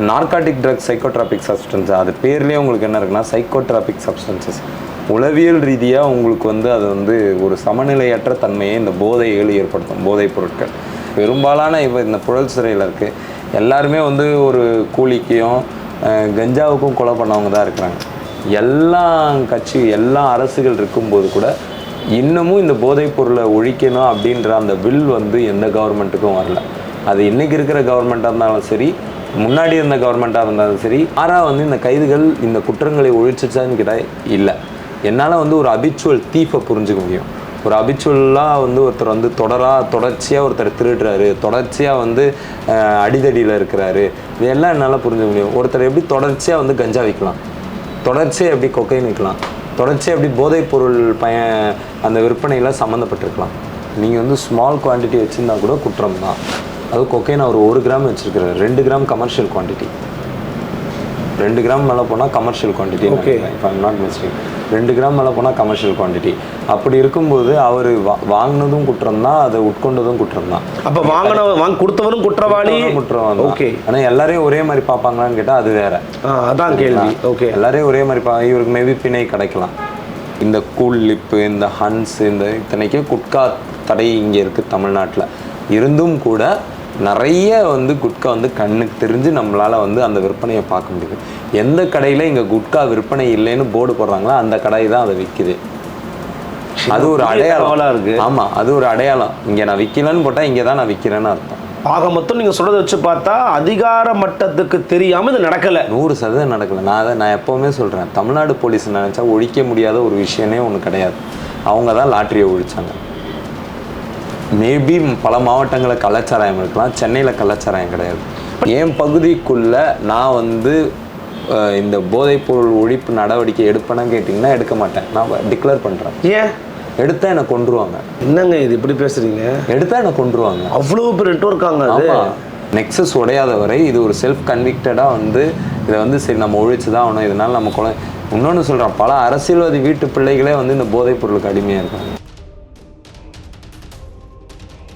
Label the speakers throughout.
Speaker 1: Narcotic drugs psychotropic substance அது பேர்லேயே உங்களுக்கு என்ன இருக்குன்னா சைக்கோட்ராபிக் சப்ஸ்டன்சஸ் உளவியல் ரீதியாக உங்களுக்கு வந்து அது வந்து ஒரு சமநிலையற்ற தன்மையை இந்த போதைகள் ஏற்படுத்தும் போதைப் பொருட்கள். பெரும்பாலான இப்போ இந்த புழல் சிறையில் இருக்குது எல்லாருமே வந்து ஒரு கூலிக்கும் கஞ்சாவுக்கும் கொலை பண்ணவங்க தான் இருக்கிறாங்க. எல்லா கட்சி எல்லா அரசுகள் இருக்கும்போது கூட இன்னமும் இந்த போதைப் பொருளை ஒழிக்கணும் அப்படின்ற அந்த வில் வந்து எந்த கவர்மெண்ட்டுக்கும் வரல. அது இன்றைக்கி இருக்கிற கவர்மெண்ட்டாக இருந்தாலும் சரி முன்னாடி இருந்த கவர்மெண்ட்டாக இருந்தாலும் சரி ஆறா வந்து இந்த கைதுகள் இந்த குற்றங்களை ஒழிச்சிச்சான்னு கேட்டால் இல்லை. என்னால் வந்து ஒரு அபிச்சுவல் தீஃபை புரிஞ்சுக்க முடியும். ஒரு அபிச்சுவலாக வந்து ஒருத்தர் வந்து தொடராக தொடர்ச்சியாக ஒருத்தர் திருடுறாரு தொடர்ச்சியாக வந்து அடிதடியில் இருக்கிறாரு. இதெல்லாம் என்னால் புரிஞ்சுக்க முடியும். ஒருத்தர் எப்படி தொடர்ச்சியாக வந்து கஞ்சா விற்கலாம் தொடர்ச்சியாக எப்படி கொக்கைன் விற்கலாம் தொடர்ச்சியாக எப்படி போதைப்பொருள் பய அந்த விற்பனையில் சம்மந்தப்பட்டிருக்கலாம்? நீங்கள் வந்து ஸ்மால் குவான்டிட்டி வச்சுருந்தா கூட குற்றம் தான். அது கொக்கைன் அவர் ஒரு கிராம் வச்சுருக்கிறாரு. ரெண்டு கிராம் கமர்ஷியல் குவாண்டிட்டி ரெண்டு கிராம் மேலே போனால் கமர்ஷியல் குவான்டிட்டி
Speaker 2: Okay.
Speaker 1: இப்போ நாட் மிஸ்டேக் ரெண்டு கிராம் மேலே போனால் கமர்ஷியல் குவான்டிட்டி அப்படி இருக்கும்போது அவர் வாங்கினதும் குற்றம் தான் அதை உட்கொண்டதும் குற்றம் தான்.
Speaker 2: அப்ப வாங்கின வாங்க கொடுத்தவரும் குற்றவாளி?
Speaker 1: குற்றம்
Speaker 2: ஓகே
Speaker 1: ஆனால் எல்லாரையும் ஒரே மாதிரி பார்ப்பாங்களான்னு கேட்டால் அது வேற.
Speaker 2: அதான் கேள்வி. ஓகே
Speaker 1: எல்லாரையும் ஒரே மாதிரி பா இவருக்கு மேபி பிணை கிடைக்கலாம். இந்த கூல் லிப்பு இந்த ஹன்ஸ் இந்த இத்தனைக்கு குட்கா தடை இங்கே இருக்குது தமிழ்நாட்டில். இருந்தும் கூட நிறைய வந்து குட்கா வந்து கண்ணுக்கு தெரிஞ்சு நம்மளால் வந்து அந்த விற்பனையை பார்க்க முடியுது. எந்த கடையில் இங்கே குட்கா விற்பனை இல்லைன்னு போர்டு போடுறாங்களோ அந்த கடை தான் அதை விற்குது அது ஒரு அடையாளம்.
Speaker 2: இருக்கு.
Speaker 1: ஆமாம் அது ஒரு அடையாளம். இங்கே நான் விற்கலன்னு போட்டால் இங்கே தான் நான் விற்கிறேன்னு அர்த்தம்.
Speaker 2: ஆக மொத்தம் நீங்க சொல்றதை வச்சு பார்த்தா அதிகார மட்டத்துக்கு தெரியாம இது நடக்கல.
Speaker 1: நூறு சதவீதம் நடக்கல. நான் அதை நான் எப்போவுமே சொல்கிறேன் தமிழ்நாடு போலீஸ் நினச்சா ஒழிக்க முடியாத ஒரு விஷயமே ஒன்று கிடையாது. அவங்க தான் லாட்டரியை ஒழிச்சாங்க. மேபி பல மாவட்டங்களில் கள்ளச்சாராயம் இருக்கலாம். சென்னையில் கள்ளச்சாராயம் கிடையாது. என் பகுதிக்குள்ளே நான் வந்து இந்த போதைப்பொருள் ஒழிப்பு நடவடிக்கை எடுப்பேன்னு கேட்டிங்கன்னா எடுக்க மாட்டேன். நான் டிக்ளேர் பண்ணுறேன்
Speaker 2: ஏன்?
Speaker 1: எடுத்தா என்னை கொன்றுவாங்க.
Speaker 2: என்னங்க இது? இப்படி பேசுறீங்க?
Speaker 1: எடுத்தா என்னை கொன்றுவாங்க.
Speaker 2: அவ்வளவு பேர் நெட்ஒர்க்காங்க அது.
Speaker 1: நெக்ஸஸ் உடையாத வரை இது ஒரு செல்ஃப் கன்விக்டடாக வந்து இதை வந்து சரி நம்ம ஒழிச்சு தான் ஆகணும். இதனால நம்ம குழந்தை இன்னொன்று சொல்கிறேன் பல அரசியல்வாதி வீட்டு பிள்ளைகளே வந்து இந்த போதைப் பொருளுக்கு அடிமையாக இருக்காங்க.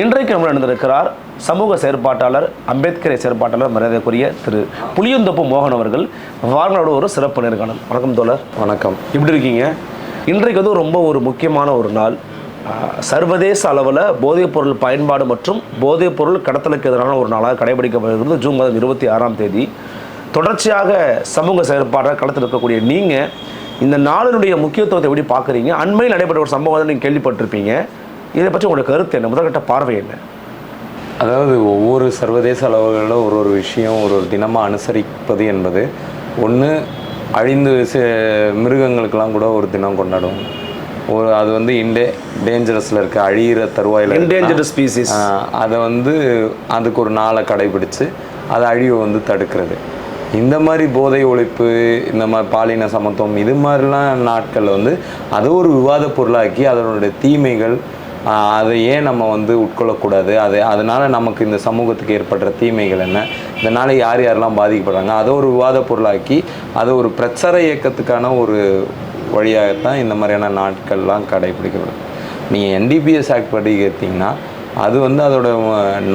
Speaker 2: இன்றைக்கு நம்ம நடந்திருக்கிறார் சமூக செயற்பாட்டாளர் அம்பேத்கரை செயற்பாட்டாளர் மரியாதைக்குரிய திரு புளியந்தொப்பு மோகன் அவர்கள். வாரங்களோட ஒரு சிறப்பு நேர்காணல். வணக்கம் தோழர்.
Speaker 1: வணக்கம்.
Speaker 2: எப்படி இருக்கீங்க? இன்றைக்கு வந்து ரொம்ப ஒரு முக்கியமான ஒரு நாள். சர்வதேச அளவில் போதைப்பொருள் பயன்பாடு மற்றும் போதைப்பொருள் கடத்தலுக்கு எதிரான ஒரு நாளாக கடைபிடிக்கப்படுகிறது. ஜூன் மாதம் இருபத்தி ஆறாம் தேதி. தொடர்ச்சியாக சமூக செயற்பாடாக களத்தில் இருக்கக்கூடிய நீங்கள் இந்த நாளினுடைய முக்கியத்துவத்தை எப்படி பார்க்குறீங்க? அண்மையில் நடைபெற்ற ஒரு சம்பவத்தை நீங்கள் கேள்விப்பட்டிருப்பீங்க. இதை பற்றி உங்களுடைய கருத்து என்ன? முதற்கட்ட பார்வை என்ன?
Speaker 1: அதாவது ஒவ்வொரு சர்வதேச அளவுகளில் ஒரு ஒரு விஷயம் ஒரு ஒரு தினமாக அனுசரிப்பது என்பது. ஒன்று அழிந்து மிருகங்களுக்கெல்லாம் கூட ஒரு தினம் கொண்டாடுவோம் ஒரு அது வந்து இண்டே டேஞ்சரஸில் இருக்க அழியிற தருவாயில்
Speaker 2: Endangered species.
Speaker 1: அதை வந்து அதுக்கு ஒரு நாளை கடைபிடிச்சு அதை அழிவை வந்து தடுக்கிறது. இந்த மாதிரி போதை ஒழிப்பு இந்த மாதிரி பாலின சமத்துவம் இது மாதிரிலாம் நாட்களில் வந்து அதை ஒரு விவாத பொருளாக்கி அதனுடைய தீமைகள் அதை ஏன் நம்ம வந்து உட்கொள்ளக்கூடாது? அது அதனால் நமக்கு இந்த சமூகத்துக்கு ஏற்படுற தீமைகள் என்ன? இதனால் யார் யாரெல்லாம் பாதிக்கப்படுறாங்க? அதை ஒரு விவாத பொருளாக்கி அதை ஒரு பிரச்சார இயக்கத்துக்கான ஒரு வழியாகத்தான் இந்த மாதிரியான நாட்கள்லாம் கடைபிடிக்கப்படும். நீங்கள் என்டிபிஎஸ் ஆக்ட் படி எடுத்தீங்கன்னா அது வந்து அதோட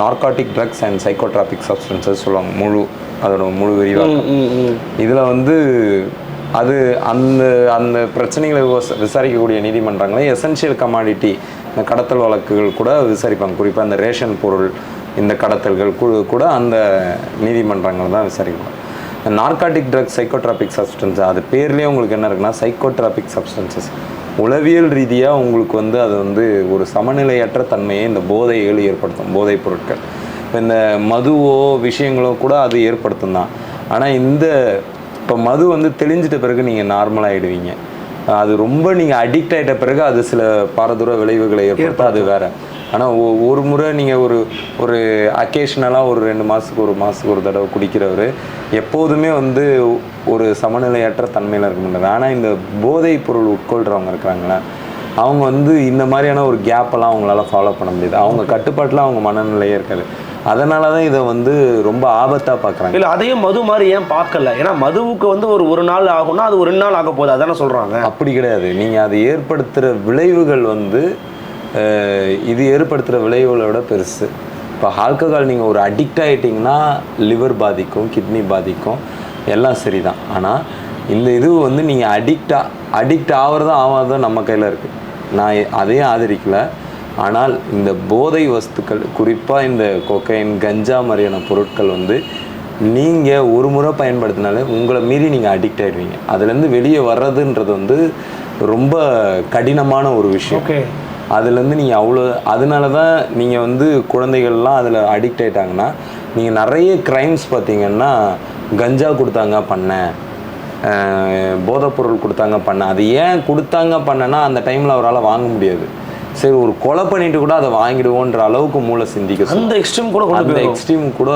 Speaker 1: narcotic drugs and psychotropic substances சொல்லுவாங்க முழு அதோட முழு விரிவாக்கம். இதில் வந்து அது அந்த அந்த பிரச்சனைகளை விசாரிக்கக்கூடிய நீதிமன்றங்களை எசென்ஷியல் கமாடிட்டி இந்த கடத்தல் வழக்குகள் கூட விசாரிப்பாங்க. குறிப்பாக இந்த ரேஷன் பொருள் இந்த கடத்தல்கள் கூட அந்த நீதிமன்றங்கள் தான் விசாரிப்பாங்க. நார்காட்டிக் ட்ரக்ஸ் சைக்கோட்ராபிக் சப்ஸ்டன்ஸ் அது பேர்லேயே உங்களுக்கு என்ன இருக்குன்னா சைக்கோட்ராபிக் சப்ஸ்டன்சஸ். உளவியல் ரீதியாக உங்களுக்கு வந்து அது வந்து ஒரு சமநிலையற்ற தன்மையை இந்த போதைகள் ஏற்படுத்தும் போதைப் பொருட்கள். இப்போ இந்த மதுவோ விஷயங்களோ கூட அது ஏற்படுத்தும் தான். ஆனால் இந்த இப்போ மது வந்து தெளிஞ்சிட்ட பிறகு நீங்கள் நார்மலாகிடுவீங்க அது ரொம்ப நீங்கள் அடிக்ட் ஆகிட்ட பிறகு அது சில பாரதூர விளைவுகளை ஏற்படுத்தும். அது வேற. ஆனால் ஒரு முறை நீங்கள் ஒரு ஒரு அக்கேஷ்னலாக ஒரு ரெண்டு மாதத்துக்கு ஒரு மாதத்துக்கு ஒரு தடவை குடிக்கிறவர் எப்போதுமே வந்து ஒரு சமநிலையற்ற தன்மையில் இருக்க முடியாது ஆனால் இந்த போதைப் பொருள் உட்கொள்கிறவங்க இருக்கிறாங்களா அவங்க வந்து இந்த மாதிரியான ஒரு கேப்பெல்லாம் அவங்களால ஃபாலோ பண்ண முடியாது. அவங்க கட்டுப்பாட்டில் அவங்க மனநிலையே இருக்காது. அதனால தான் இதை வந்து ரொம்ப ஆபத்தாக பார்க்குறாங்க.
Speaker 2: இல்ல அதையும் மது மாதிரி ஏன் பார்க்கல? ஏன்னா மதுவுக்கு வந்து ஒரு ஒரு நாள் ஆகும்னா அது ஒரு ரெண்டு நாள் ஆக போகுது. அதானே சொல்றாங்க.
Speaker 1: அப்படி கிடையாது. நீங்கள் அது ஏற்படுத்துகிற விளைவுகள் வந்து இது ஏற்படுத்துகிற விளைவுகளை விட பெருசு. இப்போ ஆல்கஹால் நீங்கள் ஒரு அடிக்ட் ஆகிட்டிங்கன்னா லிவர் பாதிக்கும் கிட்னி பாதிக்கும். எல்லாம் சரிதான். ஆனால் இந்த இது வந்து நீங்கள் அடிக்டாக அடிக்ட் ஆகிறதோ ஆகாதோ நம்ம கையில் இருக்குது நான் அதையும் ஆதரிக்கல. ஆனால் இந்த போதை வஸ்துக்கள் குறிப்பாக இந்த கொக்கைன் கஞ்சா மாதிரியான பொருட்கள் வந்து நீங்கள் ஒரு முறை பயன்படுத்தினாலே உங்களை மீறி நீங்கள் அடிக்ட் ஆகிடுவீங்க அதுலேருந்து வெளியே வர்றதுன்றது வந்து ரொம்ப கடினமான ஒரு விஷயம்.
Speaker 2: ஓகே
Speaker 1: அதுலேருந்து நீங்கள் அவ்வளோ அதனால தான் நீங்கள் வந்து குழந்தைகள்லாம் அதில் அடிக்ட் ஆயிட்டாங்கன்னா நீங்கள் நிறைய க்ரைம்ஸ் பார்த்தீங்கன்னா கஞ்சா கொடுத்தாங்க பண்ணேன் போதைப்பொருள் கொடுத்தாங்க பண்ண. அது ஏன் கொடுத்தாங்க பண்ணனா அந்த டைமில் அவரால் வாங்க முடியாது. சரி ஒரு கொலை பண்ணிட்டு கூட அதை வாங்கிடுவோன்ற அளவுக்கு மூளை சிந்திக்க.
Speaker 2: அந்த எக்ஸ்ட்ரீம் கூட
Speaker 1: அந்த எக்ஸ்ட்ரீம் கூட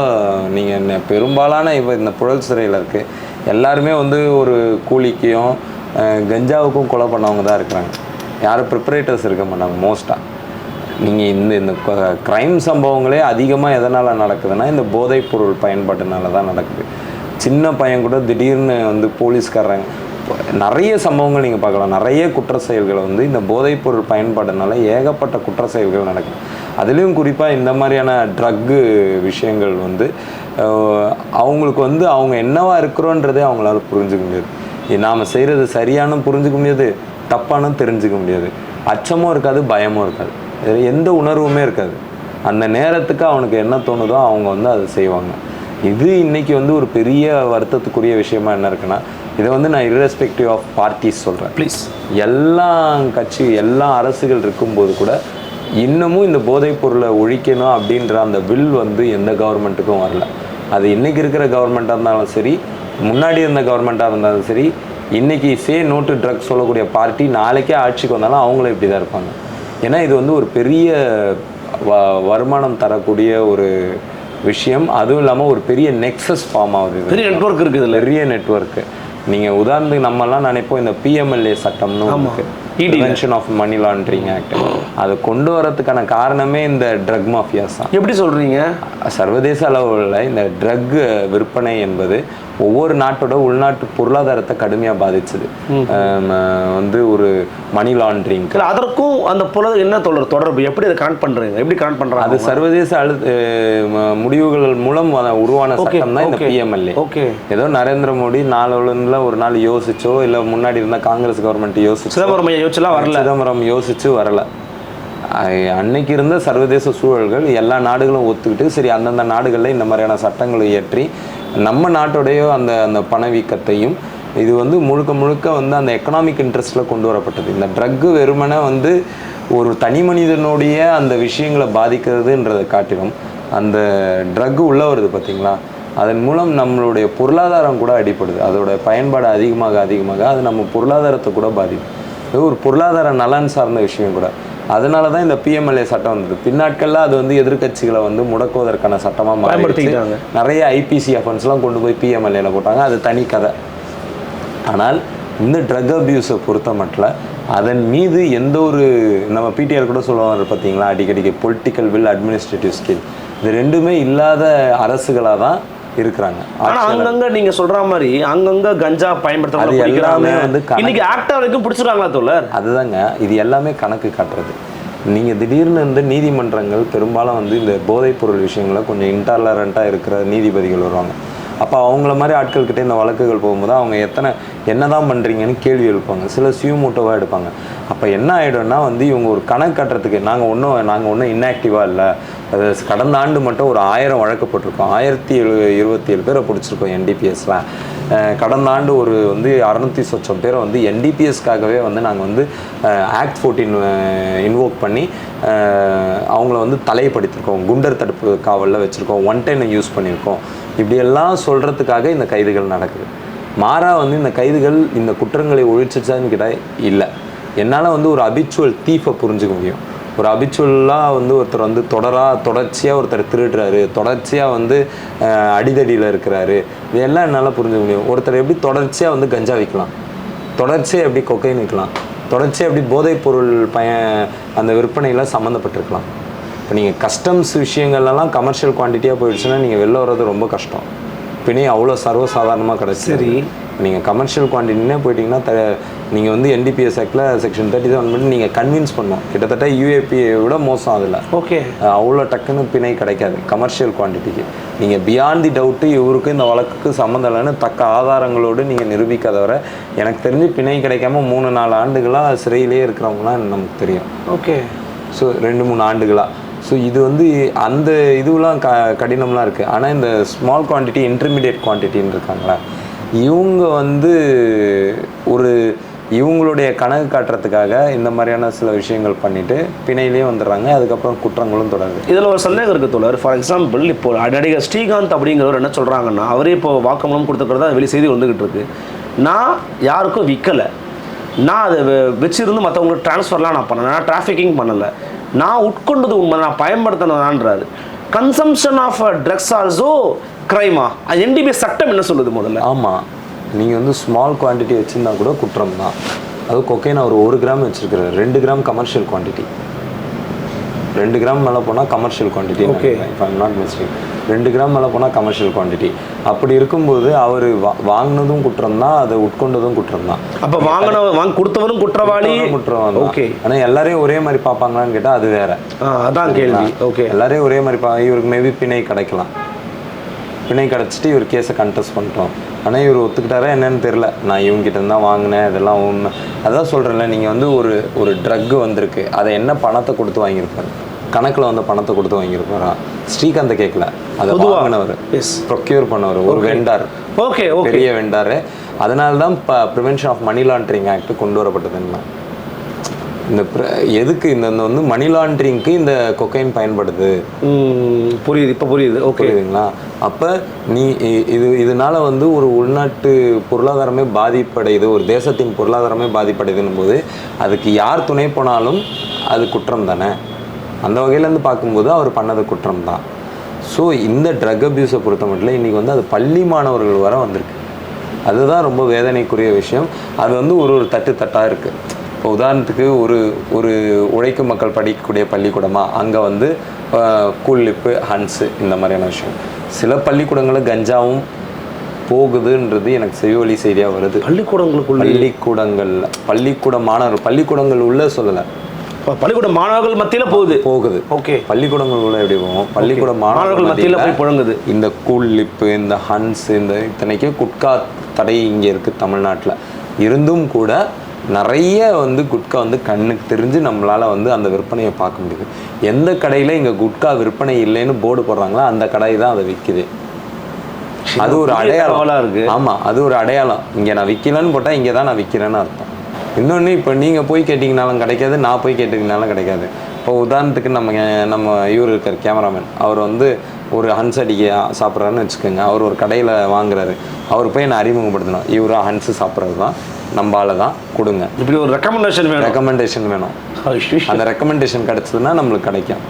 Speaker 1: நீங்கள் பெரும்பாலான இப்போ இந்த புழல் சிறையில் இருக்கு. எல்லாருமே வந்து ஒரு கூலிக்கும் கஞ்சாவுக்கும் கொலை பண்ணவங்க தான் இருக்கிறாங்க. யாரும் ப்ரிப்பரேட்டர்ஸ் இருக்க மாட்டாங்க மோஸ்ட்டாக நீங்கள் இந்த இந்த க்ரைம் சம்பவங்களே அதிகமாக எதனால் நடக்குதுன்னா இந்த போதைப் பொருள் பயன்பாட்டுனால தான் நடக்குது. சின்ன பையன் கூட திடீர்னு வந்து போலீஸ்காரங்க நிறைய சம்பவங்கள் நீங்கள் பார்க்கலாம். நிறைய குற்ற செயல்கள் வந்து இந்த போதைப்பொருள் பயன்பாடுனால ஏகப்பட்ட குற்ற செயல்கள் நடக்கும் அதுலேயும் குறிப்பாக இந்த மாதிரியான ட்ரக்கு விஷயங்கள் வந்து அவங்களுக்கு வந்து அவங்க என்னவா இருக்கிறோன்றதே அவங்களால புரிஞ்சுக்க முடியாது. நாம் செய்கிறது சரியானும் புரிஞ்சுக்க முடியாது தப்பானும் தெரிஞ்சுக்க முடியாது. அச்சமும் இருக்காது பயமும் இருக்காது. எந்த உணர்வுமே இருக்காது. அந்த நேரத்துக்கு அவனுக்கு என்ன தோணுதோ அவங்க வந்து அதை செய்வாங்க. இது இன்னைக்கு வந்து ஒரு பெரிய வருத்தத்துக்குரிய விஷயமா என்ன இருக்குன்னா இதை வந்து நான் irrespective ஆஃப் பார்ட்டிஸ் சொல்கிறேன்
Speaker 2: ப்ளீஸ்
Speaker 1: எல்லா கட்சி எல்லா அரசுகள் இருக்கும்போது கூட இன்னமும் இந்த போதைப் பொருளை ஒழிக்கணும் அப்படின்ற அந்த வில் வந்து எந்த கவர்மெண்ட்டுக்கும் வரல. அது இன்னைக்கு இருக்கிற கவர்மெண்ட்டாக இருந்தாலும் சரி முன்னாடி இருந்த கவர்மெண்ட்டாக இருந்தாலும் சரி இன்னைக்கு சே நோட்டு ட்ரக்ஸ் சொல்லக்கூடிய பார்ட்டி நாளைக்கே ஆட்சிக்கு வந்தாலும் அவங்களும் இப்படி தான் இருப்பாங்க. ஏன்னா இது வந்து ஒரு பெரிய வ வருமானம் தரக்கூடிய ஒரு விஷயம். அதுவும் இல்லாமல் ஒரு பெரிய நெக்ஸஸ் ஃபார்ம் ஆகுது.
Speaker 2: பெரிய நெட்வொர்க் இருக்குது இதுல.
Speaker 1: பெரிய நெட்வொர்க்கு நீங்கள் உதாரணத்துக்கு நம்மலாம் நினைப்போம் இந்த பிஎம்எல்ஏ சட்டம்னு
Speaker 2: ஆமா.
Speaker 1: இருக்கு.
Speaker 2: ED.
Speaker 1: Prevention of money laundering act அதை கொண்டு வரதுக்கான காரணமே இந்த ட்ரக் மாஃபியாஸ் தான்.
Speaker 2: எப்படி சொல்றீங்க?
Speaker 1: சர்வதேச அளவில் இந்த ட்ரக் விற்பனை என்பது ஒவ்வொரு நாட்டோட உள்நாட்டு பொருளாதாரத்தை கடுமையாக பாதிச்சது. வந்து ஒரு மணி லாண்ட்ரிங்.
Speaker 2: அதற்கும் அந்த புல என்ன தொடர் தொடர்பு? எப்படி அதை கனெக்ட் பண்றீங்க? எப்படி கனெக்ட்
Speaker 1: அது
Speaker 2: பண்றாங்க
Speaker 1: சர்வதேச அழு முடிவுகள் மூலம் உருவான சட்டம் தான் இந்த பிஎம்எல்ஏ
Speaker 2: okay.
Speaker 1: ஏதோ நரேந்திர மோடி நாலு விழுந்துல ஒரு நாள் யோசிச்சோ இல்லை முன்னாடி இருந்த காங்கிரஸ் கவர்மெண்ட் யோசிச்சோ
Speaker 2: சிதம்பரம் யோசிச்சுலாம் வரல?
Speaker 1: சிதம்பரம் யோசிச்சு வரல. அன்னைக்கு இருந்த சர்வதேச சூழல்கள் எல்லா நாடுகளும் ஒத்துக்கிட்டு சரி அந்தந்த நாடுகளில் இந்த மாதிரியான சட்டங்களை இயற்றி நம்ம நாட்டோடைய அந்த அந்த பணவீக்கத்தையும் இது வந்து முழுக்க முழுக்க வந்து அந்த எக்கனாமிக் இன்ட்ரெஸ்ட்டில் கொண்டு வரப்பட்டது. இந்த ட்ரக்கு வெறுமனை வந்து ஒரு தனி மனிதனுடைய அந்த விஷயங்களை பாதிக்கிறதுன்றதை காட்டிலும் அந்த ட்ரக்கு உள்ளே வருது பார்த்தீங்களா? அதன் மூலம் நம்மளுடைய பொருளாதாரம் கூட அடிப்படுது அதோட பயன்பாடு அதிகமாக அதிகமாக அது நம்ம பொருளாதாரத்தை கூட பாதிக்கும் இது ஒரு பொருளாதார நலன் சார்ந்த விஷயம் கூட. அதனால தான் இந்த பிஎம்எல்ஏ சட்டம் வந்தது. பின்னாட்களில் அது வந்து எதிர்க்கட்சிகளை வந்து முடக்குவதற்கான சட்டமாக
Speaker 2: பயன்படுத்திக்கிட்டாங்க.
Speaker 1: நிறைய ஐபிசி அஃபென்ஸ்லாம் கொண்டு போய் பிஎம்எல்ஏல போட்டாங்க. அது தனி கதை. ஆனால் இந்த ட்ரக் அபியூஸை பொறுத்த மட்டும் அதன் மீது எந்த ஒரு நம்ம பிடிஆர் கூட சொல்லுவாங்க பார்த்தீங்களா அடிக்கடிக்கு பொலிட்டிக்கல் வில் அட்மினிஸ்ட்ரேட்டிவ் ஸ்கில் இது ரெண்டுமே இல்லாத அரசுகளாக தான் இருக்கிறாங்க.
Speaker 2: ஆனா. அங்கங்க நீங்க சொல்ற மாதிரி அங்கங்க கஞ்சா
Speaker 1: அது
Speaker 2: பயன்படுத்துறவங்க
Speaker 1: எல்லாமே வந்து
Speaker 2: இன்னைக்கு ஆக்டா வரைக்கும் பிடிச்சிருக்காங்களா தோழர்?
Speaker 1: அதுதாங்க இது எல்லாமே கணக்கு காட்டுறது. நீங்கள் திடீர்னு வந்து நீதிமன்றங்கள் பெரும்பாலும் வந்து இந்த போதைப் பொருள் விஷயங்கள கொஞ்சம் இன்டாலரண்ட்டாக இருக்கிற நீதிபதிகள் வருவாங்க. அப்போ அவங்கள மாதிரி ஆட்கள்கிட்ட இந்த வழக்குகள் போகும்போது அவங்க எத்தனை என்ன தான் பண்ணுறீங்கன்னு கேள்வி எழுப்பாங்க சில சியூமூட்டோவாக எடுப்பாங்க. அப்போ என்ன ஆகிடும்னா வந்து இவங்க ஒரு கணக்கு கட்டுறதுக்கு நாங்கள் ஒன்றும் நாங்கள் ஒன்றும் இன்ஆக்டிவாக இல்லை. அது கடந்த ஆண்டு மட்டும் ஒரு ஆயிரம் வழக்கு போட்டிருக்கோம். ஆயிரத்தி எழு இருபத்தி ஏழு பேரை பிடிச்சிருக்கோம் என்டிபிஎஸ்லாம் கடந்த ஆண்டு ஒரு வந்து அறநூற்றி சொச்சம் பேரை வந்து என்டிபிஎஸ்க்காகவே வந்து நாங்கள் வந்து ஆக்ட் ஃபோர்டீன் இன்வோக் பண்ணி அவங்கள வந்து தலைப்படுத்திருக்கோம் குண்டர் தடுப்பு காவலில் வச்சுருக்கோம். ஒன் டைனை யூஸ் பண்ணியிருக்கோம். இப்படியெல்லாம் சொல்கிறதுக்காக இந்த கைதுகள் நடக்குது. மாறாக வந்து இந்த கைதுகள் இந்த குற்றங்களை ஒழிச்சிச்சான்னு கேட்டால் இல்லை. என்னால் வந்து ஒரு அபிச்சுவல் தீஃபை புரிஞ்சுக்க முடியும். ஒரு அபிச்சுவலாக வந்து ஒருத்தர் வந்து தொடராக தொடர்ச்சியாக ஒருத்தர் திருடுறாரு தொடர்ச்சியாக வந்து அடிதடியில் இருக்கிறாரு. இதெல்லாம் என்னால் புரிஞ்சுக்க முடியும். ஒருத்தர் எப்படி தொடர்ச்சியாக வந்து கஞ்சா விற்கலாம் தொடர்ச்சியாக எப்படி கொக்கைன் விற்கலாம் தொடர்ச்சியாக எப்படி போதைப் பொருள் பய அந்த விற்பனையில் சம்மந்தப்பட்டிருக்கலாம் இப்போ நீங்கள் கஸ்டம்ஸ் விஷயங்கள்லாம் கமர்ஷியல் குவான்டிட்டியாக போயிடுச்சுன்னா நீங்கள் வெளில வர்றது ரொம்ப கஷ்டம். பின்னே அவ்வளோ சர்வசாதாரணமாக கிடச்சி
Speaker 2: சரி.
Speaker 1: நீங்கள் கமர்ஷியல் குவான்டிட்டினே போயிட்டீங்கன்னா த நீங்கள் வந்து என்டிபிஎஸ் ஆக்டில் செக்ஷன் தேர்ட்டி செவன் பண்ணி நீங்கள் கன்வின்ஸ் பண்ணணும். கிட்டத்தட்ட யூஏபியை விட மோசம் அதில்.
Speaker 2: ஓகே
Speaker 1: அவ்வளோ டக்குன்னு பிணை கிடைக்காது கமர்ஷியல் குவான்டிட்டிக்கு நீங்கள் பியாண்ட் தி டவுட்டு இவருக்கு இந்த வழக்குக்கு சம்மந்தம் இல்லைன்னு தக்க ஆதாரங்களோடு நீங்கள் நிரூபிக்காத வரை எனக்கு தெரிஞ்சு பிணை கிடைக்காம மூணு நாலு ஆண்டுகளாக சிறையிலேயே இருக்கிறவங்களாம் நமக்கு தெரியும்.
Speaker 2: ஓகே
Speaker 1: ஸோ ரெண்டு மூணு ஆண்டுகளாக ஸோ இது வந்து அந்த இதுவெலாம் க கடினம்லாம் இருக்குது ஆனால் இந்த ஸ்மால் குவான்டிட்டி இன்டர்மீடியட் குவான்டிட்டின்னு இருக்காங்களா? இவங்க வந்து ஒரு இவங்களுடைய கணக்கு காட்டுறதுக்காக இந்த மாதிரியான சில விஷயங்கள் பண்ணிட்டு பிணையிலேயே வந்துடுறாங்க. அதுக்கப்புறம் குற்றங்களும் தொடருது.
Speaker 2: இதில் ஒரு சந்தேகம் இருக்குது தோழர். ஃபார் எக்ஸாம்பிள் இப்போ நடிகர் ஸ்ரீகாந்த் அப்படிங்கிறவர் என்ன சொல்கிறாங்கன்னா அவரே இப்போ வாக்குமூலம் கொடுத்துக்கிறதா வெளி செய்தி வந்துக்கிட்டு இருக்கு. நான் யாருக்கும் விற்கலை நான் அதை வச்சிருந்து மற்றவங்களுக்கு ட்ரான்ஸ்ஃபர்லாம் நான் பண்ணேன் நான் டிராஃபிக்கிங் பண்ணலை. நான் உட்கொண்டது உண்மை நான் பயன்படுத்தினதான்றாரு. கன்சம்ஷன் ஆஃப் ட்ரக்ஸ் ஆல்சோ கிரைமா? அது என்டிபி சட்டம் என்ன சொல்லுது முதல்ல?
Speaker 1: ஆமாம் நீங்கள் வந்து ஸ்மால் குவான்டிட்டி வச்சுருந்தா கூட குற்றம் தான் அது கொக்கைன் அவர் ஒரு கிராம் வச்சிருக்கிறாரு. ரெண்டு கிராம் கமர்ஷியல் குவான்டிட்டி ரெண்டு கிராம் மேலே போனால் கமர்ஷியல் குவான்டிட்டி
Speaker 2: Okay.
Speaker 1: இப்போ ஐம் நாட் மிஸ்டேக் ரெண்டு கிராம் மேலே போனால் கமர்ஷியல் குவான்டிட்டி அப்படி இருக்கும்போது அவர் வா வாங்கினதும் குற்றம் தான் அதை உட்கொண்டதும் குற்றம் தான்
Speaker 2: அப்போ வாங்கின வாங்கி கொடுத்தவரும் குற்றவாளி?
Speaker 1: குற்றம்
Speaker 2: ஓகே
Speaker 1: ஆனால் எல்லாரையும் ஒரே மாதிரி பார்ப்பாங்களான்னு கேட்டால் அது வேற.
Speaker 2: அதான் கேள்வி. ஓகே
Speaker 1: எல்லாரையும் ஒரே மாதிரி பா இவருக்கு மேபி பிணை கிடைக்கலாம். பிணை கிடச்சிட்டு இவர் கேஸை கண்டெஸ்ட் பண்ணிட்டோம். ஆனால் இவர் ஒத்துக்கிட்டாரா என்னன்னு தெரில நான் இவங்ககிட்ட தான் வாங்கினேன் இதெல்லாம் உண்மை அதான் சொல்கிறேன்ல நீங்கள் வந்து ஒரு ஒரு ட்ரக்கு வந்திருக்கு. அதை என்ன பணத்தை கொடுத்து வாங்கியிருப்பாரு? கணக்கில் வந்து பணத்தை கொடுத்து வாங்கியிருப்பாரா? ஸ்ரீகாந்தை கேட்கல அதை? வாங்கினவர். ப்ரொக்யூர் பண்ணவர். ஒரு வெண்டார்
Speaker 2: ஓகே ஓகே
Speaker 1: பெரிய வெண்டார் அதனால தான் இப்போ prevention of money laundering act கொண்டு வரப்பட்டதுன்னா இந்த பிர- எதுக்கு இந்த வந்து மணி லாண்ட்ரிங்க்கு இந்த கொக்கைன் பயன்படுது?
Speaker 2: புரியுது இப்போ புரியுது ஓகே
Speaker 1: புரியுதுங்களா? அப்போ நீ இது இதனால வந்து ஒரு உள்நாட்டு பொருளாதாரமே பாதிப்படையுது ஒரு தேசத்தின் பொருளாதாரமே பாதிப்படையுதுன்னும் போது அதுக்கு யார் துணை போனாலும் அது குற்றம் தானே அந்த வகையிலேருந்து பார்க்கும்போது அவர் பண்ணது குற்றம் தான் ஸோ இந்த ட்ரக் அபியூஸை பொறுத்த மட்டும் இன்றைக்கி வந்து அது பள்ளி மாணவர்கள் வர வந்திருக்கு. அதுதான் ரொம்ப வேதனைக்குரிய விஷயம். அது வந்து ஒரு ஒரு தட்டு தட்டாக இருக்குது இப்போ உதாரணத்துக்கு ஒரு ஒரு உழைக்கும் மக்கள் படிக்கக்கூடிய பள்ளிக்கூடமாக அங்கே வந்து ஆஹ், கூல்லிப்பு ஹன்ஸு இந்த மாதிரியான விஷயம் சில பள்ளிக்கூடங்களில் கஞ்சாவும் போகுதுன்றது எனக்கு செவிவழி செய்தியாக வருது.
Speaker 2: பள்ளிக்கூடங்களுக்குள்ள?
Speaker 1: பள்ளிக்கூடங்கள்ல. பள்ளிக்கூட மாணவர்கள் பள்ளிக்கூடங்கள் உள்ள சொல்லலை.
Speaker 2: பள்ளிக்கூட மாணவர்கள் மத்தியில போகுது.
Speaker 1: போகுது.
Speaker 2: ஓகே.
Speaker 1: பள்ளிக்கூடங்கள் உள்ள எப்படி போகும்? பள்ளிக்கூட
Speaker 2: மாணவர்கள் மத்தியில போய் புழங்குது.
Speaker 1: இந்த கூல் லிப்பு இந்த ஹன்ஸ் இந்த இத்தனைக்கு குட்கா தடை இங்கே இருக்குது தமிழ்நாட்டில். இருந்தும் கூட நிறைய வந்து குட்கா வந்து கண்ணுக்கு தெரிஞ்சு நம்மளால் வந்து அந்த விற்பனையை பார்க்க முடியுது. எந்த கடையில் இங்கே குட்கா விற்பனை இல்லைன்னு போர்டு போடுறாங்களோ அந்த கடை தான் அதை விற்குது அது ஒரு அடையாளம்.
Speaker 2: இருக்கு.
Speaker 1: ஆமாம் அது ஒரு அடையாளம். இங்கே நான் விற்கலன்னு போட்டால் இங்கே தான் நான் விற்கிறேன்னு அர்த்தம். இன்னொன்று இப்போ நீங்கள் போய் கேட்டிங்கனாலும் கிடைக்காது நான் போய் கேட்டிங்கனாலும் கிடைக்காது. இப்போ உதாரணத்துக்கு நம்ம நம்ம இவர் இருக்கார் கேமராமேன். அவர் வந்து ஒரு ஹன்ஸ் அடிக்க சாப்பிட்றாருன்னு வச்சுக்கோங்க. அவர் ஒரு கடையில் வாங்குறாரு. அவர் போய் நான் அறிமுகப்படுத்தணும். இவரா ஹன்ஸு சாப்பிட்றது தான். ஆளு தான் கொடுங்க.
Speaker 2: இப்படி ஒரு ரெக்கமெண்டேஷன் வேணும்.
Speaker 1: ரெக்கமெண்டேஷன் வேணும். அந்த ரெக்கமெண்டேஷன் கிடச்சதுன்னா நம்மளுக்கு கிடைக்கும்.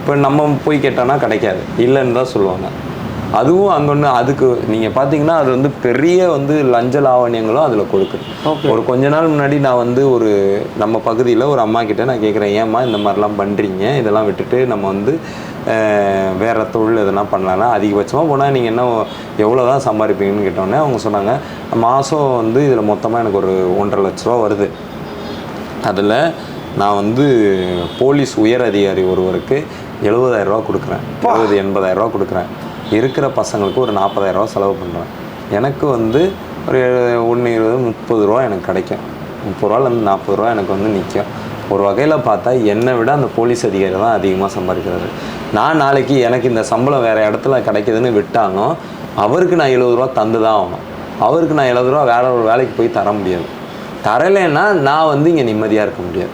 Speaker 1: இப்போ நம்ம போய் கேட்டோம்னா கிடைக்காது. இல்லைன்னு தான் சொல்லுவாங்க. அதுவும் அங்கே ஒன்று அதுக்கு நீங்கள் பார்த்தீங்கன்னா அது வந்து பெரிய வந்து லஞ்ச லாவணியங்களும் அதில் கொடுக்குது. ஒரு கொஞ்ச நாள் முன்னாடி நான் வந்து ஒரு நம்ம பகுதியில் ஒரு அம்மா கிட்ட நான் கேட்குறேன் ஏம்மா இந்த மாதிரிலாம் பண்ணுறீங்க இதெல்லாம் விட்டுட்டு நம்ம வந்து வேற தொழில் எதனா பண்ணலாம்னா அதிகபட்சமாக போனால் நீங்கள் என்ன எவ்வளோ தான் சம்பாதிப்பீங்கன்னு கேட்டோன்னே அவங்க சொன்னாங்க மாதம் வந்து இதில் மொத்தமாக எனக்கு ஒரு ஒன்றரை லட்ச ரூபா வருது. அதில் நான் வந்து போலீஸ் உயர் அதிகாரி ஒருவருக்கு 70000 ரூபா கொடுக்குறேன். எழுபது எண்பதாயிரரூவா கொடுக்குறேன். இருக்கிற பசங்களுக்கு ஒரு 40000 ரூபா செலவு பண்ணுறேன் எனக்கு வந்து ஒரு ஒன்று இருபது முப்பது ரூபா எனக்கு கிடைக்கும். முப்பது ரூபாலேருந்து நாற்பது ரூபா எனக்கு வந்து நிற்கும் ஒரு வகையில் பார்த்தா என்னை விட அந்த போலீஸ் அதிகாரி தான் அதிகமாக சம்பாதிக்கிறாரு. நான் நாளைக்கு எனக்கு இந்த சம்பளம் வேறு இடத்துல கிடைக்குதுன்னு விட்டாலும் அவருக்கு நான் எழுபது ரூபா தந்து தான் ஆகணும். அவருக்கு நான் எழுபது ரூபா வேற ஒரு வேலைக்கு போய் தர முடியாது. தரலைன்னா நான் வந்து இங்கே நிம்மதியாக இருக்க முடியாது.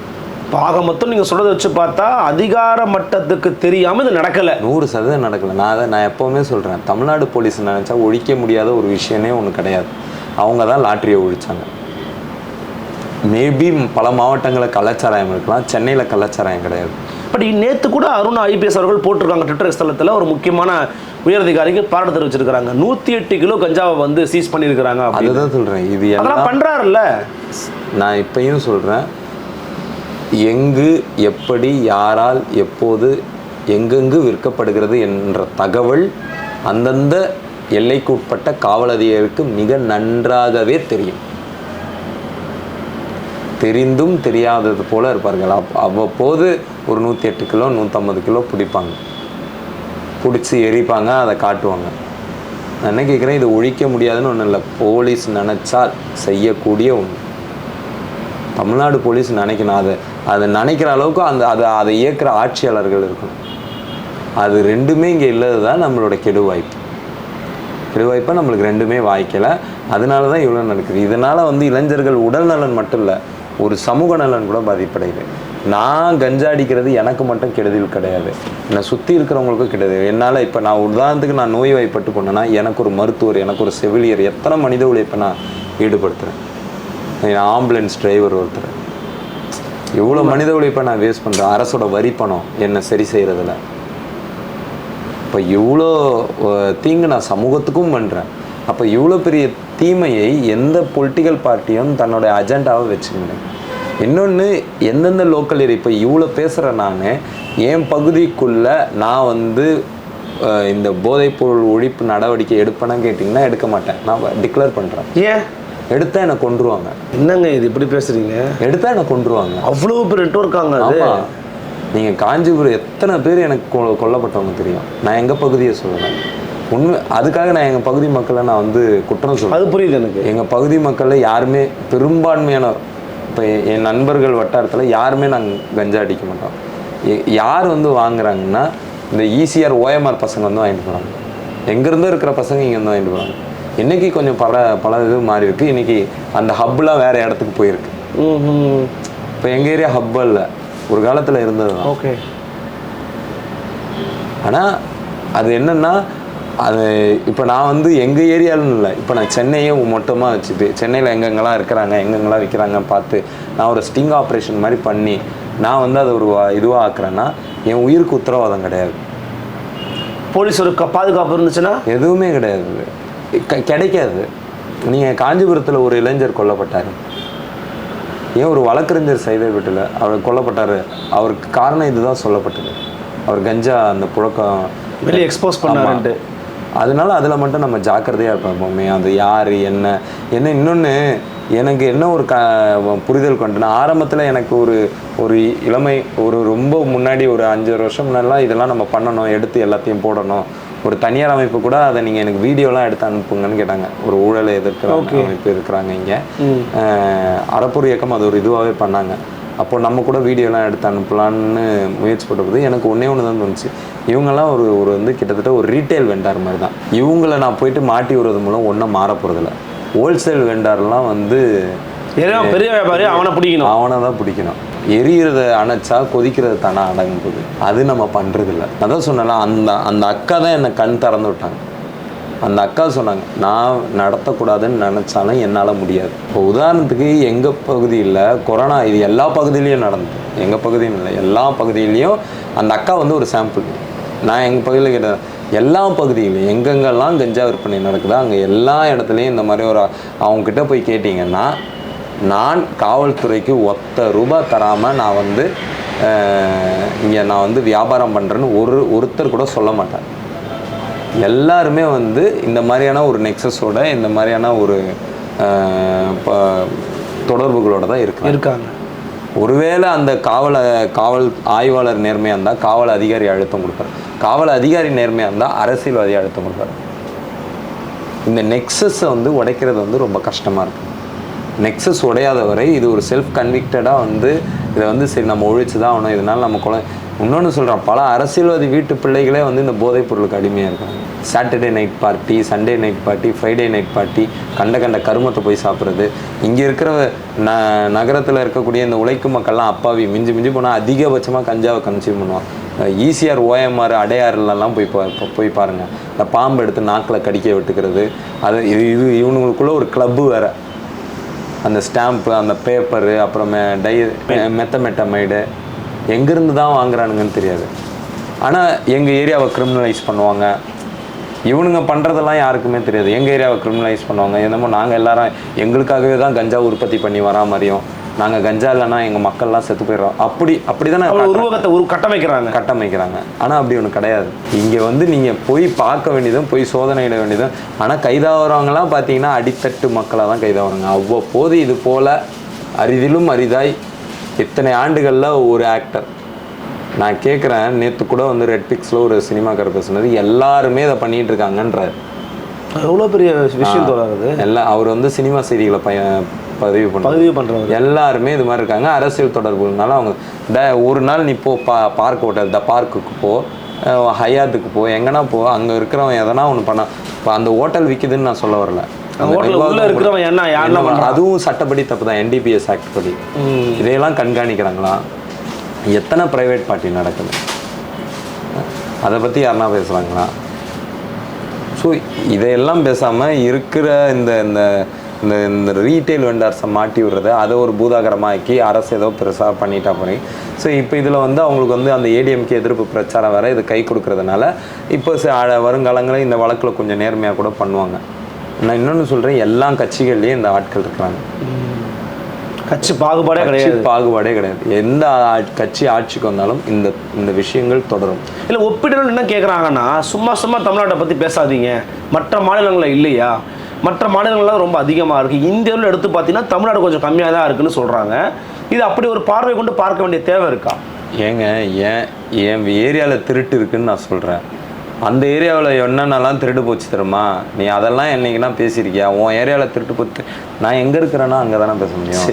Speaker 2: ஆக மொத்தம் நீங்க சொல்றதை வச்சு பார்த்தா அதிகார மட்டத்துக்கு தெரியாம இது நடக்கல.
Speaker 1: நூறு சதவீதம் நடக்கல. நான் அதை நான் எப்போவுமே சொல்கிறேன் தமிழ்நாடு போலீஸ் நினச்சா ஒழிக்க முடியாத ஒரு விஷயமே ஒன்று கிடையாது. அவங்க தான் லாட்டரியை ஒழிச்சாங்க. மேபி பல மாவட்டங்களில் கள்ளச்சாராயம் இருக்கலாம். சென்னையில் கள்ளச்சாராயம் கிடையாது.
Speaker 2: பட் நேற்று கூட அருண் ஐபிஎஸ் அவர்கள் போட்டிருக்காங்க. ட்விட்டர் ஸ்தலத்தில் ஒரு முக்கியமான உயரதிகாரிக்கு பாராட்டு தெரிவிச்சிருக்காங்க நூற்றி எட்டு கிலோ கஞ்சாவை வந்து சீஸ் பண்ணியிருக்கிறாங்க
Speaker 1: அதுதான் சொல்றேன். இது எல்லாம்
Speaker 2: பண்ணுறாருல்ல
Speaker 1: நான் இப்பயும் சொல்றேன். எங்கு எப்படி யாரால் எப்போது எங்கெங்கு விற்கப்படுகிறது என்ற தகவல் அந்தந்த எல்லைக்குட்பட்ட காவல் அதிகாரிக்கு மிக நன்றாகவே தெரியும். தெரிந்தும் தெரியாதது போல இருப்பார்கள். அப் அவ்வப்போது ஒரு நூற்றி எட்டு கிலோ நூற்றம்பது கிலோ பிடிப்பாங்க. பிடிச்சி எரிப்பாங்க அதை காட்டுவாங்க. நான் என்ன கேட்குறேன் இது ஒழிக்க முடியாதுன்னு ஒன்றும் இல்லை. போலீஸ் நினச்சால் செய்யக்கூடிய ஒன்று தமிழ்நாடு போலீஸ் நினைக்கணும். அதை அதை நினைக்கிற அளவுக்கு அந்த அதை அதை இயக்குற ஆட்சியாளர்கள் இருக்கணும். அது ரெண்டுமே இங்கே இல்லாதது தான் நம்மளோட கெடுவாய்ப்பு கெடுவாய்ப்பாக நம்மளுக்கு ரெண்டுமே வாய்க்கலை. அதனால தான் இவ்வளோ நடக்குது. இதனால் வந்து இளைஞர்கள் உடல் நலன் மட்டும் இல்லை. ஒரு சமூக நலன் கூட பாதிப்படையுது நான் கஞ்சா அடிக்கிறது எனக்கு மட்டும் கெடுதல் கிடையாது. என்னை சுற்றி இருக்கிறவங்களுக்கும் கிடையாது என்னால் இப்போ நான் உதாரணத்துக்கு நான் நோய் வாய்ப்பட்டு கொண்டேன்னா எனக்கு ஒரு மருத்துவர் எனக்கு ஒரு செவிலியர் எத்தனை மனித உழைப்பை நான் ஈடுபடுத்துகிறேன் ஆம்புலன்ஸ் டிரைவர் ஒருத்தர். எவ்வளோ மனித உழைப்பை நான் வேஸ்ட் பண்ணுறேன் அரசோட வரி பணம் என்னை சரி செய்கிறதுல இப்போ இவ்வளோ தீங்கு நான் சமூகத்துக்கும் பண்ணுறேன் அப்போ இவ்வளோ பெரிய தீமையை எந்த பொலிட்டிக்கல் பார்ட்டியும் தன்னோட அஜெண்டாவை வச்சுக்கணும் இன்னொன்று எந்தெந்த லோக்கல் ஏரியா இப்போ இவ்வளோ பேசுகிற நான் என் பகுதிக்குள்ளே நான் வந்து இந்த போதைப்பொருள் ஒழிப்பு நடவடிக்கை எடுப்பேன்னு கேட்டிங்கன்னா எடுக்க மாட்டேன். நான் டிக்ளேர் பண்ணுறேன்
Speaker 2: ஏன்?
Speaker 1: எடுத்தா என்னை கொன்றுவாங்க.
Speaker 2: என்னங்க இது? இப்படி பேசுறீங்க?
Speaker 1: எடுத்தா என்னை கொன்றுவாங்க.
Speaker 2: அவ்வளோ பேர் இருக்காங்க அது.
Speaker 1: நீங்கள் காஞ்சிபுரம் எத்தனை பேர் எனக்கு கொல்லப்பட்டவங்க தெரியும்? நான் எங்கள் பகுதியை சொல்லுவேன் உண்மை அதுக்காக நான் எங்கள் பகுதி மக்களை நான் வந்து குற்றம் சொல்லுவேன்
Speaker 2: அது புரியுது எனக்கு.
Speaker 1: எங்கள் பகுதி மக்களில் யாருமே பெரும்பான்மையானவர் இப்போ என் நண்பர்கள் வட்டாரத்தில் யாருமே நாங்கள் கஞ்சா அடிக்க மாட்டோம். யார் வந்து வாங்குறாங்கன்னா இந்த ஈசிஆர் ஓஎம்ஆர் பசங்க வந்து வாங்கிட்டு போகிறாங்க எங்கேருந்தோ இருக்கிற பசங்க இங்கே வந்து வாங்கிட்டு போகிறாங்க இன்னைக்கு கொஞ்சம் பல பல இது மாறி இருக்கு. இன்னைக்கு அந்த ஹப்லாம் வேறு இடத்துக்கு போயிருக்கு. இப்போ எங்கள் ஏரியா ஹப் இல்லை ஒரு காலத்தில் இருந்தது
Speaker 2: ஓகே.
Speaker 1: ஆனால் அது என்னன்னா அது இப்போ நான் வந்து எங்கள் ஏரியாலும் இல்லை. இப்போ நான் சென்னையே மொத்தமாக வச்சுட்டு சென்னையில் எங்கெங்கெல்லாம் இருக்கிறாங்க எங்கெங்கெல்லாம் விற்கிறாங்க பார்த்து நான் ஒரு ஸ்டிங் ஆப்ரேஷன் மாதிரி பண்ணி நான் வந்து அதை ஒரு இதுவாக ஆக்குறேன்னா என் உயிருக்கு உத்தரவாதம் கிடையாது.
Speaker 2: போலீஸ் ஒரு பாதுகாப்பு இருந்துச்சுன்னா?
Speaker 1: எதுவுமே கிடையாது. கிடைக்காது. நீங்கள் காஞ்சிபுரத்தில் ஒரு இளைஞர் கொல்லப்பட்டார். ஏன் ஒரு வழக்கறிஞர் செய்த வீட்டில் அவர் கொல்லப்பட்டார்? அவருக்கு காரணம் இதுதான் சொல்லப்பட்டது. அவர் கஞ்சா அந்த புழக்கம்
Speaker 2: வெளியே எக்ஸ்போஸ் பண்ணாருன்ட்டு.
Speaker 1: அதனால அதில் மட்டும் நம்ம ஜாக்கிரதையாக இருப்போம். எப்பவுமே அது யார் என்ன என்ன இன்னொன்று எனக்கு என்ன ஒரு க புரிதல் கொண்டுனா ஆரம்பத்தில் எனக்கு ஒரு ஒரு இளமை ஒரு ரொம்ப முன்னாடி ஒரு அஞ்சு வருஷம் முன்னாடிலாம் இதெல்லாம் நம்ம பண்ணணும் எடுத்து எல்லாத்தையும் போடணும். ஒரு தனியார் அமைப்பு கூட அதை நீங்கள் எனக்கு வீடியோலாம் எடுத்து அனுப்புங்கன்னு கேட்டாங்க. ஒரு ஊழலை எதிர்க்கிற அமைப்பு இருக்கிறாங்க இங்கே. அறப்பூர் இயக்கம் அது ஒரு இதுவாகவே பண்ணாங்க. அப்போ நம்ம கூட வீடியோலாம் எடுத்து அனுப்பலான்னு முயற்சி போட்டபோது எனக்கு ஒன்றே ஒன்று தான் தோணுச்சு. இவங்கெல்லாம் ஒரு ஒரு வந்து கிட்டத்தட்ட ஒரு ரீட்டைல் வெண்டார் மாதிரி தான் இவங்கள நான் போயிட்டு மாட்டி விடுறது மூலம் ஒன்றும் மாற போகிறதில்ல ஹோல்சேல் வெண்டார்லாம் வந்து
Speaker 2: பெரிய வியாபாரி அவனை பிடிக்கணும்.
Speaker 1: அவனை தான் பிடிக்கணும். எரியறத அணைச்சா கொதிக்கிறது தானே அடங்கும் போகுது அது நம்ம பண்ணுறதில்ல அதான் சொன்னல அந்த அந்த அக்கா தான் என்னை கண் திறந்து விட்டாங்க. அந்த அக்கா சொன்னாங்க நான் நடத்தக்கூடாதுன்னு நினச்சாலும் என்னால் முடியாது. இப்போ உதாரணத்துக்கு எங்கள் பகுதியில் கொரோனா இது எல்லா பகுதியிலையும் நடந்தது. எங்கள் பகுதியும் இல்லை எல்லா பகுதியிலையும் அந்த அக்கா வந்து ஒரு சாம்பிள் நான் எங்கள் பகுதியில் கேட்டேன் எல்லா பகுதியிலையும் எங்கெங்கெல்லாம் கஞ்சா விற்பனை நடக்குதோ அங்கே எல்லா இடத்துலையும் இந்த மாதிரி ஒரு அவங்கக்கிட்ட போய் கேட்டிங்கன்னா நான் காவல்துறைக்கு ஒத்த ரூபாய் தராமல் நான் வந்து இங்கே நான் வந்து வியாபாரம் பண்ணுறேன்னு ஒரு ஒருத்தர் கூட சொல்ல மாட்டேன் எல்லாருமே வந்து இந்த மாதிரியான ஒரு நெக்ஸஸோட இந்த மாதிரியான ஒரு தொடர்புகளோட தான் இருக்காங்க.
Speaker 2: இருக்காங்க.
Speaker 1: ஒருவேளை அந்த காவல காவல் ஆய்வாளர் நேர்மையாக இருந்தால் காவல் அதிகாரி அழுத்தம் கொடுப்பார். காவல் அதிகாரி நேர்மையாக இருந்தால் அரசியல்வாதி அழுத்தம் கொடுப்பார். இந்த நெக்ஸஸை வந்து உடைக்கிறது வந்து ரொம்ப கஷ்டமாக இருக்கும். நெக்ஸஸ் உடையாத வரை இது ஒரு செல்ஃப் கன்விக்டடாக வந்து இதை வந்து சரி நம்ம ஒழிச்சு தான் ஆகணும். இதனால் நம்ம குழந்தை இன்னொன்று சொல்கிறேன் பல அரசியல்வாதி வீட்டு பிள்ளைகளே வந்து இந்த போதைப் பொருளுக்கு அடிமையாக இருக்காங்க. Saturday night party Sunday night party Friday night party கண்ட கண்ட கருமத்தை போய் சாப்பிட்றது. இங்கே இருக்கிற ந நகரத்தில் இருக்கக்கூடிய இந்த உழைக்கும் மக்கள்லாம் அப்பாவி மிஞ்சி மிஞ்சி போனால் அதிகபட்சமாக கஞ்சாவை கன்சியூம் பண்ணுவான். ஈசிஆர் ஓஎம்ஆர் அடையாறுலலாம் போய் பா போய் பாருங்கள் இந்த பாம்பு எடுத்து நாக்கில் கடிக்க விட்டுக்கிறது. அது இது இது இவனுங்களுக்குள்ளே ஒரு கிளப்பு வேறு. அந்த ஸ்டாம்ப்பு அந்த பேப்பரு அப்புறம் டை மெத்தமெட்டமைடு. எங்கேருந்து தான் வாங்குறானுங்கன்னு தெரியாது. ஆனால் எங்கள் ஏரியாவை கிரிமினலைஸ் பண்ணுவாங்க. இவனுங்க பண்ணுறதெல்லாம் யாருக்குமே தெரியாது. எங்கள் ஏரியாவை கிரிமினலைஸ் பண்ணுவாங்க. என்னமோ நாங்கள் எல்லாரும் எங்களுக்காகவே தான் கஞ்சா உற்பத்தி பண்ணி வரா மாதிரியும் நாங்கள் கஞ்சா இல்லைன்னா எங்கள் மக்கள்லாம் செத்து போயிடுறோம். அப்படி அப்படி தானே
Speaker 2: உருவகத்தை உரு கட்டமைக்கிறாங்க.
Speaker 1: கட்டமைக்கிறாங்க. ஆனால் அப்படி ஒன்று கிடையாது. இங்கே வந்து நீங்கள் போய் பார்க்க வேண்டியதும் போய் சோதனையிட வேண்டியதும் ஆனால் கைதாகிறவங்கலாம் பார்த்தீங்கன்னா அடித்தட்டு மக்களாக தான் கைதாகிறாங்க அவ்வப்போது இது போல் அரிதிலும் அரிதாய் இத்தனை ஆண்டுகளில் ஒரு ஆக்டர் நான் கேட்குறேன் நேற்று கூட வந்து ரெட் பிக்ஸில் ஒரு சினிமாக்காரர் பேசுனது எல்லாருமே இதை பண்ணிட்டு இருக்காங்கன்றார்
Speaker 2: எவ்வளோ பெரிய விஷயம் தோறாது
Speaker 1: எல்லாம் அவர் வந்து சினிமா செய்திகளை பய பதிவு பண்ண
Speaker 2: பதிவு பண்ணுறவங்க
Speaker 1: எல்லாருமே இது மாதிரி இருக்காங்க. அரசியல் தொடர்புனால அவங்க ட ஒரு நாள் நீ போ பா பார்க் ஹோட்டல் த பார்க்குக்கு போ ஹயாத்துக்கு போ எங்கன்னா போ அங்கே இருக்கிறவன் எதனா ஒன்று பண்ண இப்போ அந்த ஹோட்டல் விற்கிதுன்னு நான் சொல்ல வரல. அதுவும் சட்டப்படி தப்பு தான் என்டிபிஎஸ் ஆக்ட் படி. இதையெல்லாம் கண்காணிக்கிறாங்களா? எத்தனை ப்ரைவேட் பார்ட்டி நடக்குது? அதை பற்றி யாருன்னா பேசுகிறாங்களா ஸோ இதையெல்லாம் பேசாமல் இருக்கிற இந்த இந்த இந்த இந்த ரீட்டைல் வெண்டார்ஸை மாட்டி விடுறது அதை ஒரு பூதாகரமாக்கி அரசு ஏதோ பெருசாக பண்ணிட்டா போறீங்க. ஸோ இப்போ இதில் வந்து அவங்களுக்கு வந்து அந்த ஏடிஎம்கே எதிர்ப்பு பிரச்சாரம் வேறு இது கை கொடுக்கறதுனால இப்போ வருங்காலங்களில் இந்த வழக்கில் கொஞ்சம் நேர்மையாக கூட பண்ணுவாங்க. நான் இன்னொன்று சொல்கிறேன் எல்லா கட்சிகள்லேயும் இந்த ஆட்கள் இருக்கிறாங்க.
Speaker 2: கட்சி பாகுபாடே கிடையாது.
Speaker 1: பாகுபாடே கிடையாது. எந்த கட்சி ஆட்சிக்கு வந்தாலும் இந்த இந்த விஷயங்கள் தொடரும்.
Speaker 2: இல்லை ஒப்பிடணும் என்ன கேட்குறாங்கன்னா சும்மா சும்மா தமிழ்நாட்டை பற்றி பேசாதீங்க. மற்ற மாநிலங்களில் இல்லையா? மற்ற மாநிலங்கள்லாம் ரொம்ப அதிகமாக இருக்குது இந்தியாவில் எடுத்து பார்த்தீங்கன்னா தமிழ்நாடு கொஞ்சம் கம்மியாக தான் இருக்குன்னு சொல்கிறாங்க இது அப்படி ஒரு பார்வை கொண்டு பார்க்க வேண்டிய தேவை இருக்கா?
Speaker 1: ஏங்க ஏன் என் ஏரியாவில் திருட்டு இருக்குன்னு நான் சொல்கிறேன் அந்த ஏரியாவில் என்னென்னலாம் திருட்டு போச்சு தெரியுமா? நீ அதெல்லாம் என்னைக்குனா பேசியிருக்கியா? உன் ஏரியாவில் திருட்டு போச்சு. நான் எங்கே இருக்கிறேன்னா அங்கே தானே பேச முடியும்.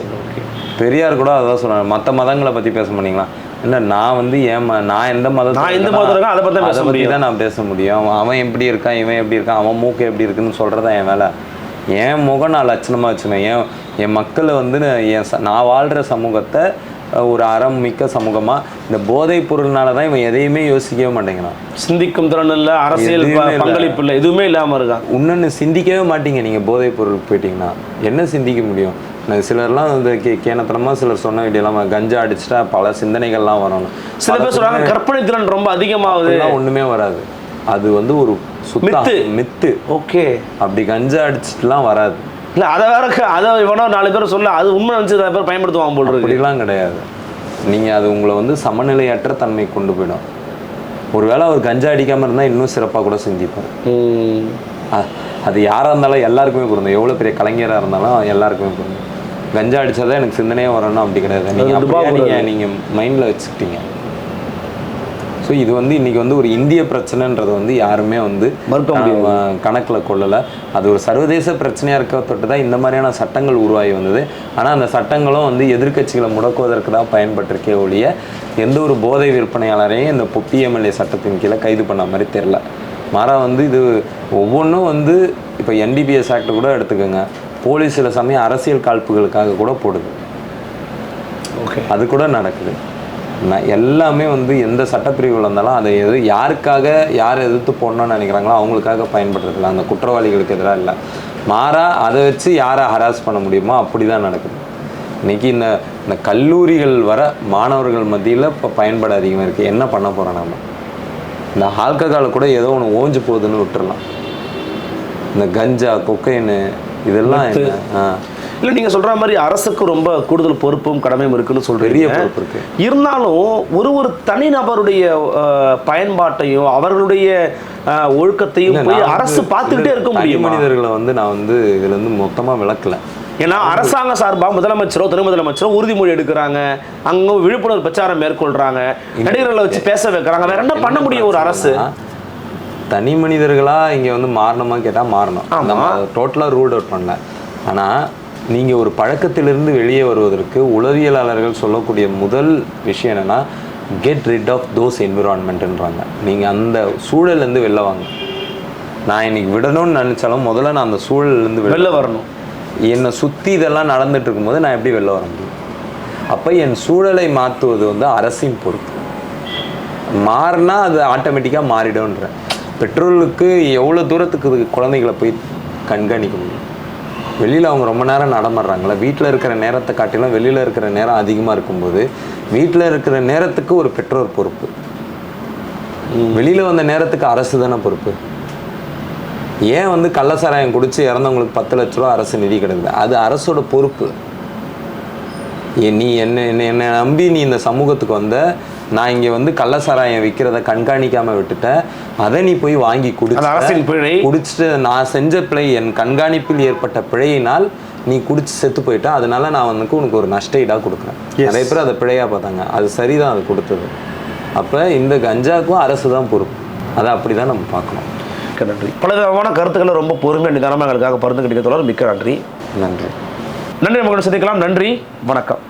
Speaker 1: பெரியார் கூட அதான் சொன்னார் மற்ற மதங்களை பற்றி பேச முடியுங்களா இல்லை நான் வந்து ஏன் நான் எந்த மதத்தில்
Speaker 2: நான் எந்த மதத்துல இருக்கேன், அதை பேச
Speaker 1: அதை
Speaker 2: முடியும்.
Speaker 1: தான் நான் பேச முடியும். அவன் எப்படி இருக்கான் இவன் எப்படி இருக்கான் அவன் மூக்கு எப்படி இருக்குன்னு சொல்கிறதா என் வேலை. என் முகம் நான் லட்சணமாக வச்சுனேன் என் என் மக்களை வந்து என் நான் வாழ்கிற சமூகத்தை ஒரு அறம் மிக்க சமூகமாக இந்த போதைப் பொருள்னால தான் இவன் எதையுமே யோசிக்கவே மாட்டேங்கிறான்.
Speaker 2: சிந்திக்கும் திறன் இல்லை அரசியல். பங்களிப்பு இல்லை எதுவுமே இல்லாமல் இருக்காங்க
Speaker 1: இன்னொன்று சிந்திக்கவே மாட்டீங்க நீங்கள் போதைப் பொருளுக்கு போயிட்டீங்கன்னா. என்ன சிந்திக்க முடியும்? சிலர்லாம் வந்து கே கேனத்தனமாக சிலர் சொன்ன வேண்டியெல்லாம் கஞ்சா அடிச்சிட்டா பல சிந்தனைகள்லாம் வரணும்
Speaker 2: சில பேர் சொல்றாங்க கற்பனை திறன் ரொம்ப அதிகமாகுது.
Speaker 1: ஒண்ணுமே வராது. அது வந்து ஒரு சுத்த.
Speaker 2: மித்து. ஓகே.
Speaker 1: அப்படி கஞ்சா அடிச்சிட்டுலாம் வராது.
Speaker 2: இல்லை அதை வேற அதை இவனோ நாலு பேர் சொல்ல அது உண்மை நினச்சி நிறைய பேர் பயன்படுத்துவாங்க போல்
Speaker 1: அப்படிலாம் கிடையாது. நீங்கள் அது உங்களை வந்து சமநிலையற்ற தன்மை கொண்டு போயிடும். ஒருவேளை அவர் கஞ்சா அடிக்காமல் இருந்தால் இன்னும் சிறப்பாக கூட சிந்திப்பார் அது யாராக இருந்தாலும் எல்லாருக்குமே பொருந்தும். எவ்வளோ பெரிய கலைஞராக இருந்தாலும் எல்லாருக்குமே பொருந்தும். கஞ்சா அடிச்சாதான் எனக்கு சிந்தனையே வரணும் அப்படி கிடையாது. நீங்கள் நீங்கள் மைண்டில் வச்சுக்கிட்டீங்க. ஸோ இது வந்து இன்னைக்கு வந்து ஒரு இந்திய பிரச்சனைன்றது வந்து யாருமே வந்து
Speaker 2: மறுக்க முடியாது.
Speaker 1: கணக்கில் கொள்ளலை. அது ஒரு சர்வதேச பிரச்சனையாக இருக்க தொட்டு தான் இந்த மாதிரியான சட்டங்கள் உருவாகி வந்தது. ஆனால் அந்த சட்டங்களும் வந்து எதிர்க்கட்சிகளை முடக்குவதற்கு தான் பயன்பட்டிருக்கே ஒழிய எந்த ஒரு போதை விற்பனையாளரையும் இந்த பிஎம்எல்ஏ சட்டத்தின் கீழே கைது பண்ண மாதிரி தெரில மாறா வந்து இது ஒவ்வொன்றும் வந்து இப்போ என்டிபிஎஸ் ஆக்ட் கூட எடுத்துக்கோங்க. போலீஸ் சில சமயம் அரசியல் காழ்ப்புகளுக்காக கூட போடுது.
Speaker 2: ஓகே.
Speaker 1: அது கூட நடக்குது. நான் எல்லாமே வந்து எந்த சட்டப்பிரிவுகள் இருந்தாலும் அதை எது யாருக்காக யார் எதிர்த்து போடணும்னு நினைக்கிறாங்களோ அவங்களுக்காக பயன்படுறதில்ல அந்த குற்றவாளிகளுக்கு எதிராக இல்லை. மாறா அதை வச்சு யாரை ஹராஸ் பண்ண முடியுமோ அப்படி தான் நடக்குது. இன்னைக்கு இந்த இந்த கல்லூரிகள் வர மாணவர்கள் மத்தியில் இப்போ பயன்பாடு அதிகமாக இருக்குது என்ன பண்ண போகிறோம் நம்ம இந்த ஆல்கஹால் கூட ஏதோ ஒன்று ஓஞ்சு போகுதுன்னு விட்டுறலாம். இந்த கஞ்சா கொக்கைனு இதெல்லாம் என்ன? ஆ.
Speaker 2: இல்லை நீங்கள் சொல்கிற மாதிரி அரசுக்கு ரொம்ப கூடுதல் பொறுப்பும் கடமையும் இருக்குன்னு சொல்கிறீங்க
Speaker 1: பெரிய பொறுப்பு இருக்கு.
Speaker 2: இருந்தாலும் ஒரு ஒரு தனிநபருடைய பயன்பாட்டையும் அவர்களுடைய ஒழுக்கத்தையும் போய் அரசு
Speaker 1: வந்து
Speaker 2: பார்த்துக்கிட்டே இருக்க முடியுமா?
Speaker 1: மனிதர்களை வந்து நான் வந்து இதுல இருந்து மொத்தமா விளக்கல.
Speaker 2: ஏன்னா அரசாங்க சார்பாக முதலமைச்சரோ துணை முதலமைச்சரோ உறுதிமொழி எடுக்கிறாங்க. அங்க விழிப்புணர்வு பிரச்சாரம் மேற்கொள்றாங்க. நடிகர்களை வச்சு பேச வைக்கிறாங்க. வேற என்ன பண்ண முடியும் ஒரு அரசு?
Speaker 1: தனி மனிதர்களா இங்க வந்து மாறணுமா கேட்டா மாறணும்.
Speaker 2: ஆமா.
Speaker 1: நம்ம டோட்டலா ரூல் அவுட் பண்ணல. ஆனா நீங்க ஒரு பழக்கத்திலிருந்து வெளியே வருவதற்கு உளவியலாளர்கள் சொல்லக்கூடிய முதல் விஷயம் என்னன்னா கெட் ரிட் ஆஃப் தோஸ் என்விரான்மெண்ட்ன்றாங்க நீங்க அந்த சூழல்ல இருந்து வெளில வாங்க. நான் இன்னைக்கு விடணும்னு நினைச்சாலும் முதல்ல நான் அந்த சூழல்ல இருந்து
Speaker 2: வெளில வரணும்.
Speaker 1: என்னை சுற்றி இதெல்லாம் நடந்துட்டு இருக்கும்போது நான் எப்படி வெளில வர முடியும்? அப்போ என் சூழலை மாற்றுவது வந்து அரசின் பொறுப்பு. மாறினா அது ஆட்டோமேட்டிக்காக மாறிடும்ன்றேன் பெட்ரோலுக்கு எவ்வளோ தூரத்துக்கு குழந்தைகளை போய் கண்காணிக்க முடியும்? வெளியில் அவங்க ரொம்ப நேரம் நடமாடுறாங்களா. வீட்டில் இருக்கிற நேரத்தை காட்டிலும் வெளியில் இருக்கிற நேரம் அதிகமாக இருக்கும்போது வீட்டில் இருக்கிற நேரத்துக்கு ஒரு பெற்றோர் பொறுப்பு. வெளியில் வந்த நேரத்துக்கு அரசு தானே பொறுப்பு. ஏன் வந்து கள்ளசாராயம் குடிச்சு இறந்தவங்களுக்கு பத்து லட்ச ரூபா அரசு நிதி கிடைக்குது? அது அரசோட பொறுப்பு. நீ என்ன என்ன என்னை நம்பி நீ இந்த சமூகத்துக்கு வந்த நான் இங்கே வந்து கள்ளசாராயம் விற்கிறத கண்காணிக்காம விட்டுட்டேன். அதை நீ போய் வாங்கி
Speaker 2: அது அரசின் பிழை.
Speaker 1: குடிச்சு குடிச்சிட்டு நான் செஞ்ச பிழை என் கண்காணிப்பில் ஏற்பட்ட பிழையினால் நீ குடிச்சு செத்து போயிட்ட. அதனால நான் வந்து உனக்கு ஒரு நஷ்ட ஈடாக கொடுக்குறேன். நிறைய பேர் அதை பிழையா பார்த்தாங்க. அது சரிதான் அது கொடுத்தது. அப்போ இந்த கஞ்சாவுக்கும் அரசு தான் பொறுப்பு. அதை அப்படி தான் நம்ம பார்க்கணும்.
Speaker 2: மிக்க நன்றி. பல விதமான கருத்துக்களை ரொம்ப பொறுமை நிதானமாக எங்களுக்காக பருந்து கிடைக்க தொடர் மிக்க நன்றி.
Speaker 1: நன்றி.
Speaker 2: நன்றி மக்கள் சந்திக்கலாம். நன்றி. வணக்கம்.